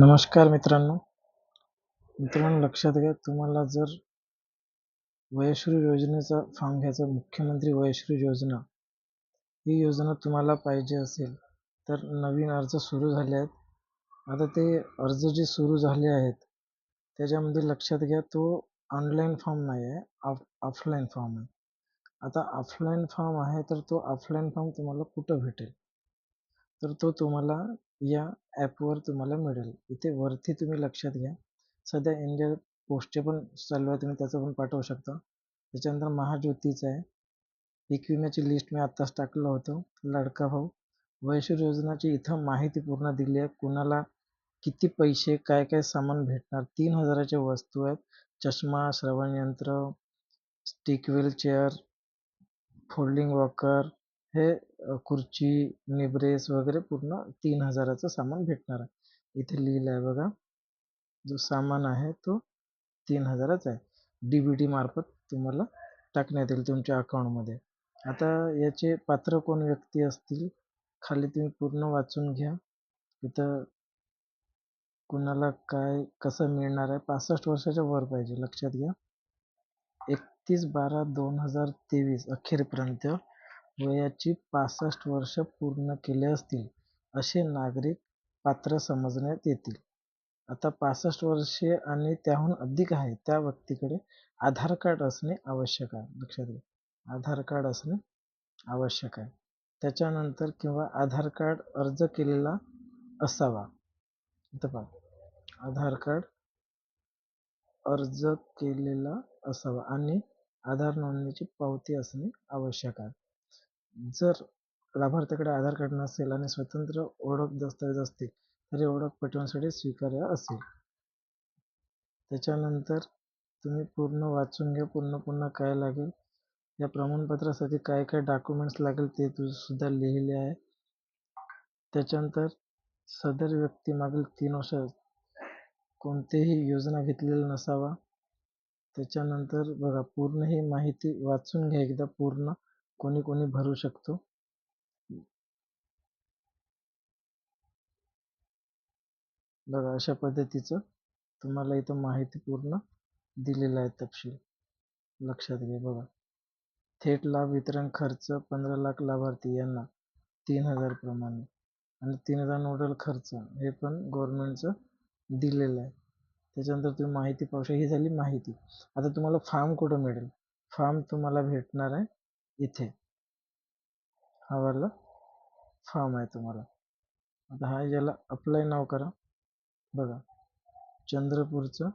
नमस्कार मित्रांनो. मित्रांनो लक्षात घ्या तुम्हाला जर वयश्री योजनेचा फॉर्म घ्यायचा मुख्यमंत्री वयश्री योजना ही योजना तुम्हाला पाहिजे असेल तर नवीन अर्ज सुरू झाले आहेत. आता ते अर्ज जे सुरू झाले आहेत त्याच्यामध्ये लक्षात घ्या तो ऑनलाईन फॉर्म नाही आहे ऑफ ऑफलाईन फॉर्म आहे. आता ऑफलाईन फॉर्म आहे तर तो ऑफलाईन फॉर्म तुम्हाला कुठं भेटेल? तर तो तुम्हाला या ॲपवर तुम्हाला मिळेल. इथे वरती तुम्ही लक्षात घ्या. सध्या इंडिया पोस्टचे पण चालू आहे तुम्ही त्याचं पण पाठवू शकता. त्याच्यानंतर महाज्योतीचं आहे. पीक विम्याची लिस्ट मी आत्ताच टाकलं होतं. लाडका भाऊ. वैश्विक योजनाची इथं माहिती पूर्ण दिली आहे. कुणाला किती पैसे काय काय सामान भेटणार? तीन हजाराच्या वस्तू आहेत. चष्मा श्रवणयंत्र स्टिक व्हीलचेअर फोल्डिंग वॉकर हे खुर्ची निब्रेस वगैरे पूर्ण तीन हजाराचं सामान भेटणार आहे. इथे लिहिलं आहे बघा. जो सामान आहे तो तीन हजाराचा आहे. डी बी टीमार्फत तुम्हाला टाकण्यात येईल तुमच्या अकाउंटमध्ये आता याचे पात्र कोण व्यक्ती असतील खाली तुम्ही पूर्ण वाचून घ्या. इथं कुणाला काय कसं मिळणार आहे? पासष्ट वर्षाच्या वर पाहिजे लक्षात घ्या. एकतीस बारा दोन हजार तेवीस अखेरपर्यंत वयाची पासष्ट वर्ष पूर्ण केले असतील असे नागरिक पात्र समजण्यात येतील. आता पासष्ट वर्षे आणि त्याहून अधिक आहे त्या व्यक्तीकडे आधार कार्ड असणे आवश्यक आहे. लक्षात घ्या आधार कार्ड असणे आवश्यक आहे. त्याच्यानंतर किंवा आधार कार्ड अर्ज केलेला असावा. इथं पहा आधार कार्ड अर्ज केलेला असावा आणि आधार नोंदणीची पावती असणे आवश्यक आहे. जर लाभार्थ्याकडे आधार कार्ड नसेल आणि स्वतंत्र ओळख दस्तऐवज असतील तर ओळख पटवण्यासाठी स्वीकार्य असेल. त्याच्यानंतर तुम्ही पूर्ण वाचून घ्या पूर्ण पुन्हा काय लागेल या प्रमाणपत्रासाठी काय काय डॉक्युमेंट्स लागेल ते तु सुद्धा लिहिले आहे. त्याच्यानंतर सदर व्यक्ती मागील तीन वर्ष कोणतेही योजना घेतलेला नसावा. त्याच्यानंतर बघा पूर्ण ही माहिती वाचून घ्या एकदा पूर्ण. कोणी कोणी भरू शकतो. बघा अशा पद्धतीचं तुम्हाला इथं माहिती पूर्ण दिलेलं आहे तपशील. लक्षात घ्या बघा. थेट लाभ वितरण खर्च पंधरा लाख लाभार्थी यांना तीन हजार प्रमाणे. आणि तीन हजार नोडल खर्च हे पण गव्हर्नमेंटचं दिलेलं आहे. त्याच्यानंतर तुम्ही माहिती पाहू शकता. ही झाली माहिती. आता तुम्हाला फार्म कुठं मिळेल? फार्म तुम्हाला भेटणार आहे इथे. हा वाला? फॉर्म आहे तुम्हाला. आता हा याला अप्लाय नाव करा. बघा. चंद्रपूरचं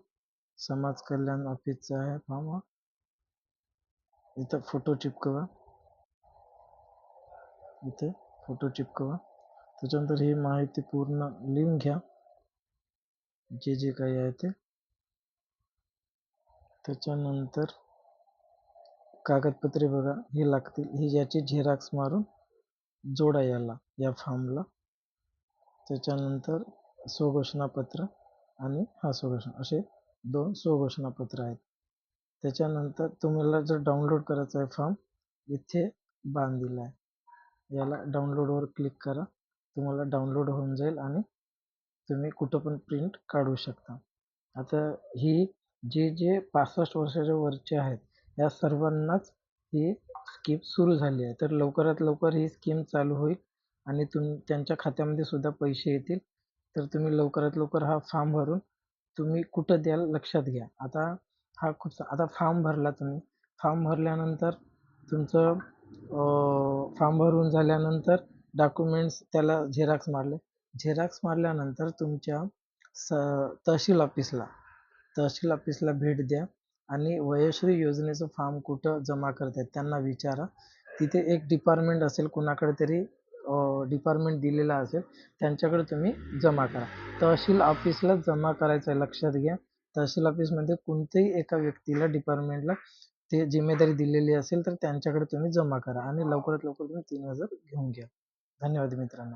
समाज कल्याण ऑफिसचा आहे. फॉर्म हा. इथं फ़ोटो चिपकवा. इथे फ़ोटो चिपकवा. त्याच्यानंतर ही माहिती पूर्ण लिहून घ्या. जे जे काही आहे ते. त्याच्यानंतर कागदपत्रे बघा हे लागतील. ही याची झेरॉक्स मारून जोडा याला या फॉर्मला. त्याच्यानंतर स्वघोषणापत्र आणि हा स्वघोषणा असे दोन स्वघोषणापत्र आहेत. त्याच्यानंतर तुम्हाला जर डाउनलोड करायचा आहे फॉर्म इथे बाण दिला आहे. याला डाउनलोडवर क्लिक करा. तुम्हाला डाउनलोड होऊन जाईल आणि तुम्ही कुठं पण प्रिंट काढू शकता. आता ही जे जे पासष्ट वर्षाच्या वरचे आहेत या सर्वांनाच ही स्कीम सुरू झाली आहे. तर लवकरात लवकर ही स्कीम चालू होईल आणि तुम त्यांच्या खात्यामध्ये सुद्धा पैसे येतील. तर तुम्ही लवकरात लवकर हा फॉर्म भरून तुम्ही कुठं द्याल लक्षात घ्या. आता हा खूप आता फॉर्म भरला तुम्ही. फॉर्म भरल्यानंतर तुमचं फॉर्म भरून झाल्यानंतर डॉक्युमेंट्स त्याला झेरॉक्स मारले. झेरॉक्स मारल्यानंतर तुमच्या स तहसील ऑफिसला तहसील ऑफिसला भेट द्या. आणि वयश्री योजनेचं फॉर्म कुठं जमा करतात त्यांना विचारा. तिथे एक डिपार्टमेंट असेल कुणाकडे तरी डिपार्टमेंट दिलेला असेल त्यांच्याकडे तुम्ही जमा करा. तहसील ऑफिसला जमा करायचं आहे लक्षात घ्या. तहसील ऑफिसमध्ये कोणत्याही एका व्यक्तीला डिपार्टमेंटला ते जिम्मेदारी दिलेली असेल तर त्यांच्याकडे तुम्ही जमा करा आणि लवकरात लवकर तुम्ही तीन हजार घेऊन घ्या. धन्यवाद मित्रांनो.